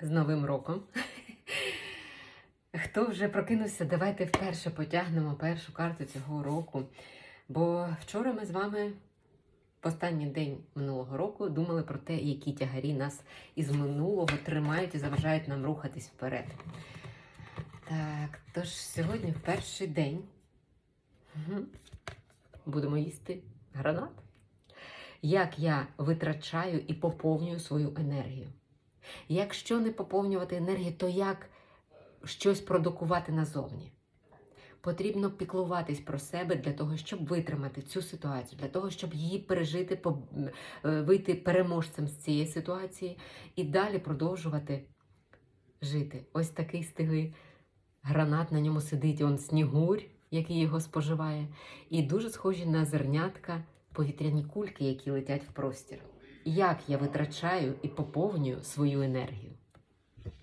з Новим роком. Хто вже прокинувся, давайте вперше потягнемо першу карту цього року. Бо вчора ми з вами в останній день минулого року думали про те, які тягарі нас із минулого тримають і заважають нам рухатись вперед. Так, тож сьогодні перший день будемо їсти гранат. Як я витрачаю і поповнюю свою енергію. Якщо не поповнювати енергію, то як щось продукувати назовні? Потрібно піклуватись про себе для того, щоб витримати цю ситуацію, для того, щоб її пережити, е, вийти переможцем з цієї ситуації і далі продовжувати жити. Ось такий стиглий гранат, на ньому сидить он снігурь, який його споживає, і дуже схожі на зернятка повітряні кульки, які летять в простір. Як я витрачаю і поповнюю свою енергію?